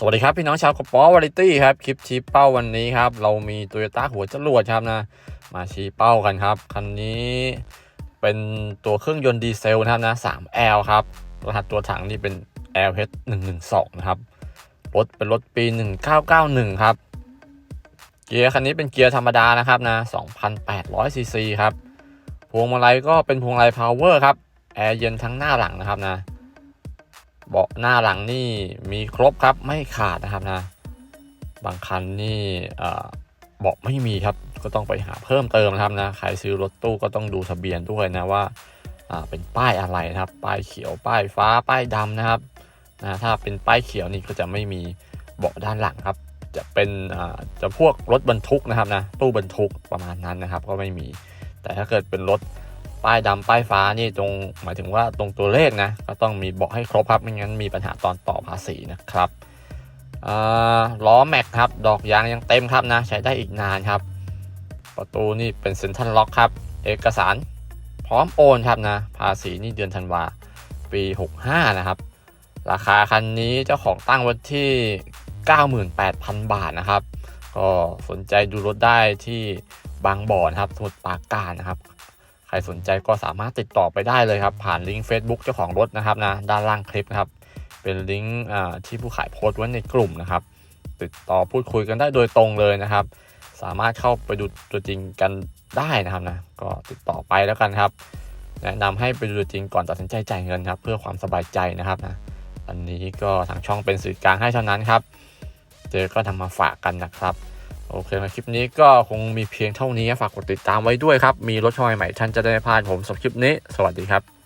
สวัสดีครับ พี่น้องชาวกระป๋อวาไรตี้ครับ คลิปชี้เป้าวันนี้ครับ เรามีโตโยต้าหัวจรวดครับนะ มาชี้เป้ากันครับ คันนี้เป็นตัวเครื่องยนต์ดีเซลนะครับนะ 3L ครับ รหัสตัวถังนี่เป็น LH 112 นะครับ รถเป็นรถปี 1991 ครับ เกียร์คันนี้เป็นเกียร์ธรรมดานะครับนะ 2,800 ซีซีครับ พวงมาลัยก็เป็นพวงมาลัยพาวเวอร์ครับ แอร์เย็นทั้งหน้าหลังนะครับนะ เบาะหน้าหลังนี่มีครบครับไม่ขาดนะครับนะ บางคันนี่เบาะไม่มีครับก็ต้องไปหาเพิ่มเติมนะครับนะใครซื้อรถตู้ก็ต้องดูทะเบียนด้วยนะว่าเป็นป้ายอะไรนะครับ ป้ายเขียวป้ายฟ้าป้ายดำนะครับนะถ้าเป็นป้ายเขียวนี่ก็จะไม่มีเบาะด้านหลังครับ จะเป็นจะพวกรถบรรทุกนะครับนะตู้บรรทุกประมาณนั้นนะครับ ก็ไม่มี แต่ถ้าเกิดเป็นรถ ป้ายดำป้ายฟ้านี่ตรงหมายถึงว่าตรงตัวเลขนะก็ต้องมีบอกให้ครบครับไม่งั้นมีปัญหาตอนต่อภาษีนะครับล้อแม็กครับ ดอกยางยังเต็มครับนะ ใช้ได้อีกนานครับ ประตูนี่เป็นเซ็นทรัลล็อกครับ เอกสารพร้อมโอนครับนะ ภาษีนี่เดือนธันวาปี 65 นะครับ ราคาคันนี้เจ้าของตั้งไว้ที่ 98,000 บาทนะครับ ก็สนใจดูรถได้ที่บางบ่อนะครับสมุทรปราการนะครับ ใครสนใจก็สามารถติดต่อไปได้เลยครับ ผ่านลิงก์ Facebook เจ้าของรถนะครับนะด้านล่างคลิปนะครับ เป็นลิงก์ที่ผู้ขายโพสต์ไว้ในกลุ่มนะครับ ติดต่อพูดคุยกันได้โดยตรงเลยนะครับ สามารถเข้าไปดูตัวจริงกันได้นะครับนะก็ติดต่อไปแล้วกันครับ แนะนำให้ไปดูตัวจริงก่อนตัดสินใจจ่ายเงินครับ เพื่อความสบายใจนะครับนะอันนี้ก็ทางช่องเป็นสื่อกลางให้เท่านั้นครับ เจอก็ทำมาฝากกันนะครับ โอเคนะคลิปนี้ก็คงมีเพียงเท่านี้ฝากกดติดตามไว้ด้วยครับ มีรถชอยใหม่ท่านจะได้ไม่พลาดผมสำหรับคลิปนี้ สวัสดีครับ